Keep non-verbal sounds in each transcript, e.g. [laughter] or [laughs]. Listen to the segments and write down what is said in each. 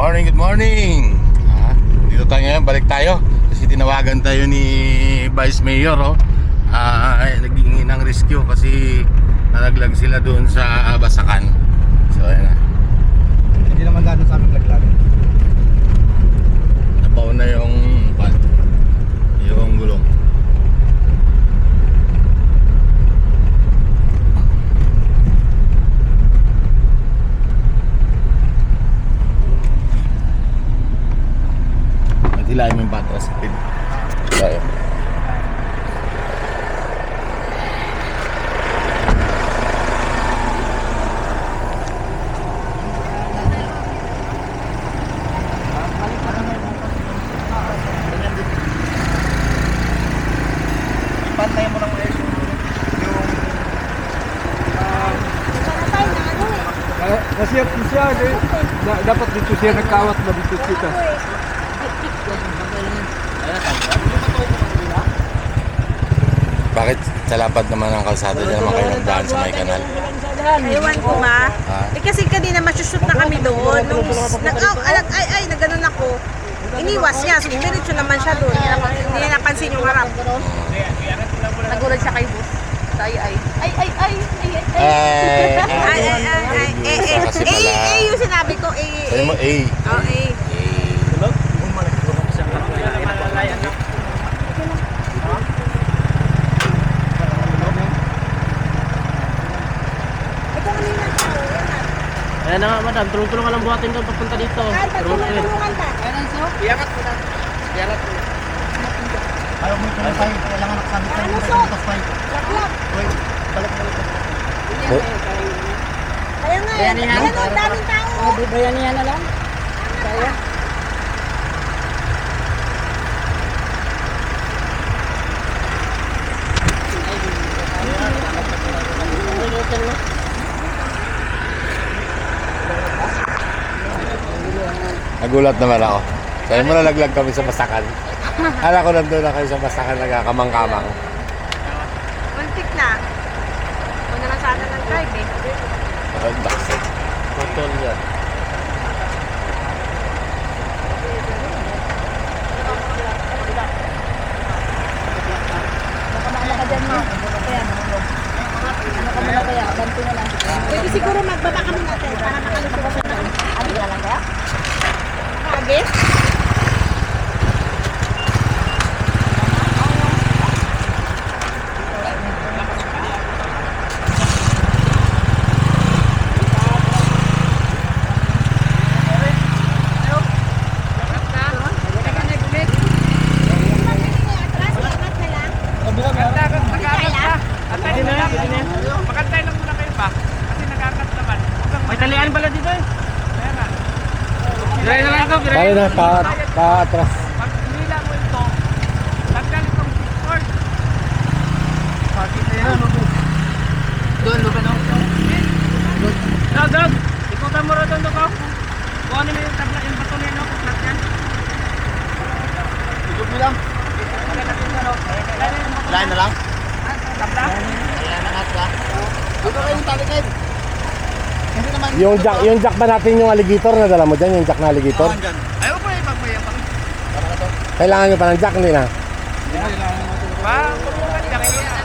morning, good morning. Ah, dito tayo ngayon, balik tayo. Kasi tinawagan tayo ni Vice Mayor, oh. Ah, ay, naging ng rescue kasi nalaglag sila doon sa Basakan. So, ayan na. Hindi naman gano'n sa aming laglag. Nabaon na yung pan. Yung gulong. At hilahin mo yung battery speed. So, ayun. Pantay mo lang maayos yung yung kasi ako siya eh, da, dapat dito siya nagkawat ba dito kita. Bakit sa lapad naman ng kalsada dyan naman kayo nagdaan sa may kanal? Ewan ko ba? Ah. Eh kasi kanina masushoot na kami doon. Nung nag oh, alag, ay ay nagganon ako. Iniwas niya. So diretso naman siya doon. Hindi niya napansin yung harap. Nagulat siya kay boss. Ay ay. Ay ay ay. Ay ay. Ay, Ay ay ay. ay. Eh eh. Eh eh yung sinabi ko. Eh eh. Sabi mo, eh. eh. Oh eh. Ka. Ayan na nga, madam. Tulong-tulungan lang buhatin doon papunta dito. Ay, Tulungan. tulungan ka. Iyakat mo na. Iyakat mo. Ayaw mo ito na tayo. Kailangan nakasabi tayo. Ano, so? Laklak. Wait, balik balik. Kaya nga. eh. O, daming tao. Bayanihan na lang. Nagulat naman ako. Sabi mo nalaglag kami sa Basakan. Hala ko nandun na kayo sa Basakan nagkakamang-kamang. Muntik na. Una na sana ng drive eh. Ang daksa. Putol yan. Pwede siguro magbaba kami natin para makalusok sa doon. Ano na lang kaya? Kage? May talian pala dito eh. Bali na, pa, pa atras. Pag nila mo ito, tanggal itong cord. Bakit na yan? Doon, doon ka no? Dog, dog. Ikutan mo rin doon, dog. oh. Kuhanin mo yung tabla, yung bato niya, no? Kuklat yan. Ikot mo lang. Lain na lang. Tabla? Ayan na nga ka. Dito kayong tali kayo. Kasi naman. Yung jack, yung jack ba natin yung alligator na dala mo dyan? Yung jack na alligator? Dyan. Ayaw ko yung pagmayang pang. Tama na to. Kailangan nyo pa ng jack, hindi na? Ba, tulungan niya.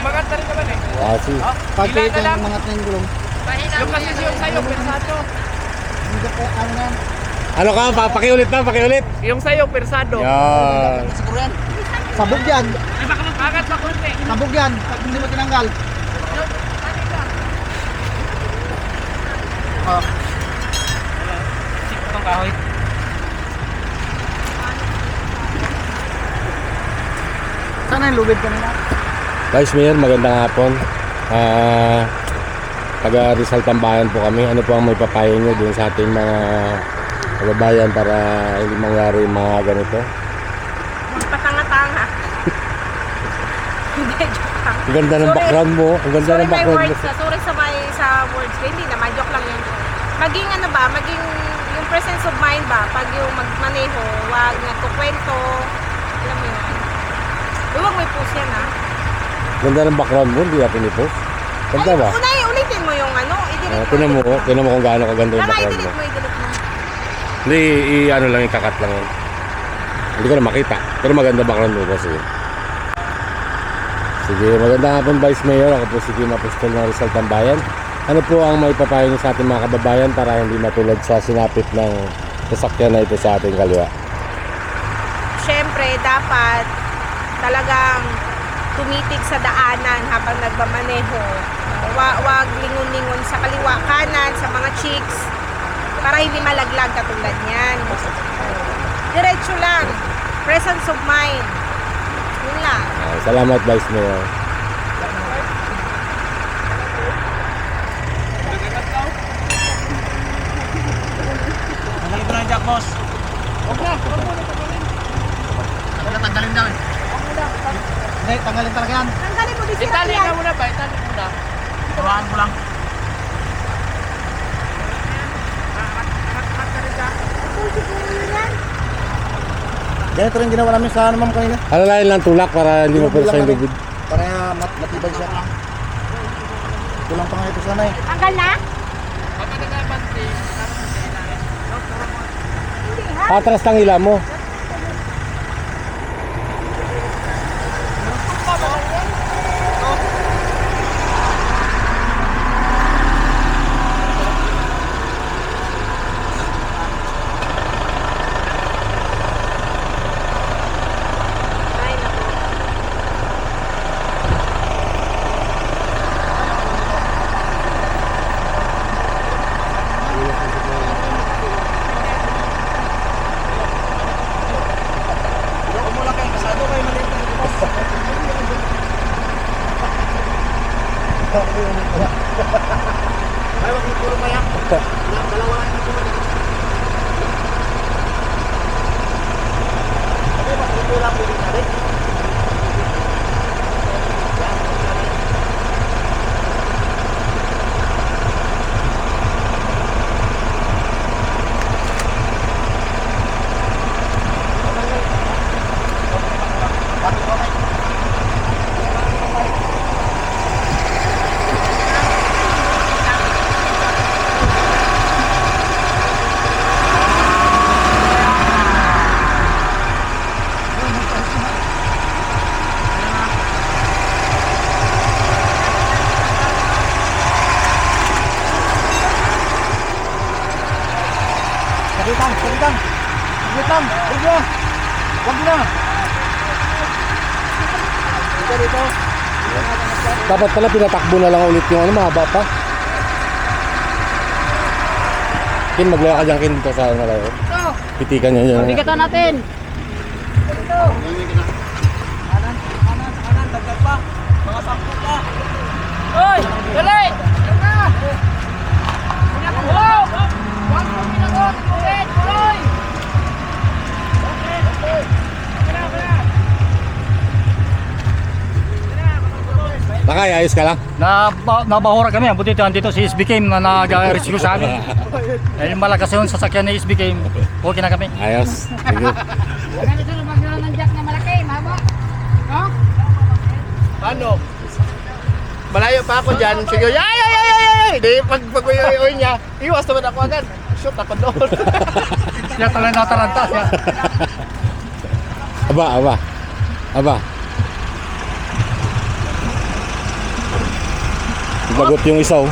Maganda rin naman eh. Ah, si. Pagkait yung mga tayong gulong. Yung kasi yung sa'yo, persado. Hindi ko ano na. Ano ka? Pa, pakiulit na, pakiulit. Yung sa'yo, persado. Yan. Siguro yan. Sabog yan. Ay, baka magkagat pa konti. Sabog yan. Pag hindi mo tinanggal. Oh. Itong kahoy. Sana yung lubid kanina. Vice Mayor, magandang hapon. Ah, taga Rizal Tambayan po kami. Ano po ang may papayo nyo dun sa ating mga kababayan para hindi mangyari yung mga ganito? Magpatanga-tanga. Hindi, joke lang. Ang ganda ng Sorry. background mo. Ang ganda Sorry ng my background mo. words. ah. Sorry sa my sa words ko. Hindi naman. Maging ano ba, maging yung presence of mind ba, pag yung magmaneho, wag nagkukwento, alam mo yun. Huwag may post yan ha. Ganda ng background mo, hindi natin i-post. Ganda ba? Unay, ulitin mo yung ano, i-delete Uh, mo. tinan mo, tinan mo kung gaano kaganda yung background i-delete mo. mo, i-delete mo. Hindi, i, ano lang, ikakat lang yun. Hindi ko na makita. Pero maganda background mo kasi. Sige, maganda nga pong Vice Mayor. Ako po si Kim Apostol ng Rizal Tambayan. Ano po ang may papayo sa ating mga kababayan para hindi matulad sa sinapit ng sasakyan na ito sa ating kaliwa? Siyempre, dapat talagang tumitig sa daanan habang nagmamaneho. Wa wag lingon-lingon sa kaliwa kanan, sa mga chicks, para hindi malaglag katulad niyan. Diretso lang. Presence of mind. Yun lang. Ah, salamat Vice Mayor. Tanggalin ko na yung boss. Huwag na. Huwag na, tanggalin na. Hindi, tanggalin talaga yan. Tanggalin mo din Itali ka muna ba? Itali muna. Tawaan ko lang. Ganito rin ginawa namin sa ano ma'am kanina. Alalayan lang tulak para hindi mo Kulang sa lang lubid. Para mat matibay siya. Kulang pa nga ito sana eh. Tanggal na? Baka nagabante. Hindi ha? Atras lang ila mo. Пока. Sagitan, huwag na. Huwag na. Dito, dito. Dapat pala pinatakbo na lang ulit yung ano, mahaba pa. Kim, maglaya ka dyan, Kim, dito sa ano malayo. Pitikan nyo yun. Bigatan natin. Kanan, kanan, kanan, dagdag pa. Mga sampu pa. Hoy! Dali! Nakay, ayos ka lang. Na, nabahura kami, buti ito andito si SBK na nag-rescue sa amin. [laughs] Eh, malakas yung sasakyan ni SBK. Okay na kami. Ayos. Sige. Maganda sila magdala ng jack na malaki, mahaba. No? Ano? Malayo pa ako dyan. Sige, ay, ay, ay, ay, ay! Di, pag pag uyoy niya, iwas naman ako agad. Shoot ako doon. [laughs] Siya talaga nataranta siya. Aba, aba. Aba. Lagot yung isa oh.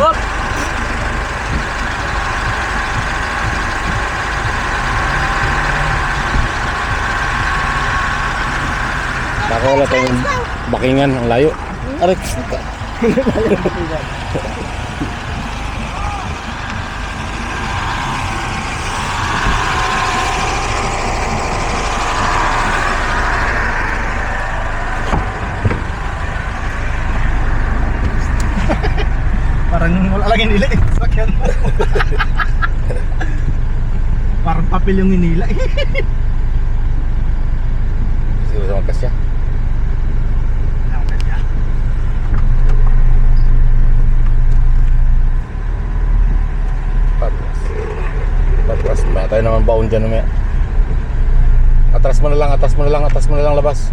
Hop! Baka wala tayong bakingan, ang layo. Aray, [laughs] Parang wala lang inila eh. Sasakyan mo. [laughs] Parang papel yung inila eh. Siguro sa magkas siya. Patras. May tayo naman baon dyan umaya. Atras mo na lang, atras mo na lang, atras mo na lang labas.